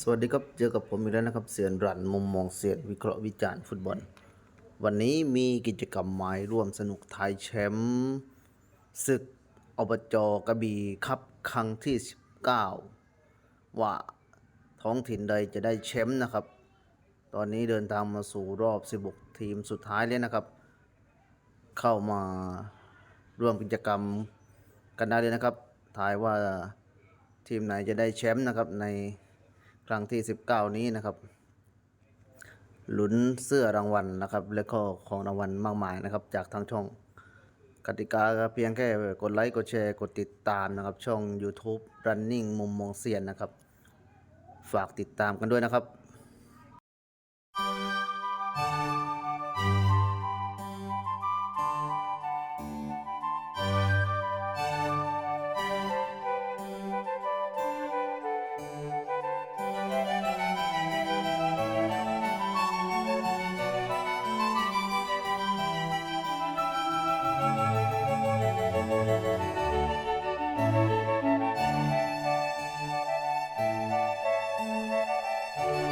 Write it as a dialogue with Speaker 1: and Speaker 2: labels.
Speaker 1: สวัสดีครับ เจอกับผมอีกแล้วนะครับเสียนรันมุมมองเสียนวิเคราะห์วิจารณ์ฟุตบอล วันนี้มีกิจกรรมหม่ร่วมสนุกไทยแชมป์ศึกอบจกระบี่ครับครั้งที่ 19 ว่าท้องถิ่นใดจะได้แชมป์นะครับ ตอนนี้เดินทางมาสู่รอบ 16 ทีมสุดท้ายแล้วนะครับ เข้ามาร่วมกิจกรรมกันได้เลยนะครับทายว่าทีมไหนจะได้แชมป์นะครับใน ครั้งที่ 19 นี้นะครับลุ้นเสื้อรางวัลนะครับและก็ของรางวัลมากมายนะครับ จากทางช่องกติกาก็เพียงแค่กดไลค์กดแชร์กดติดตามนะครับช่อง YouTube Running มุมมองเซียนนะครับ ฝากติดตามกันด้วยนะครับ Thank you.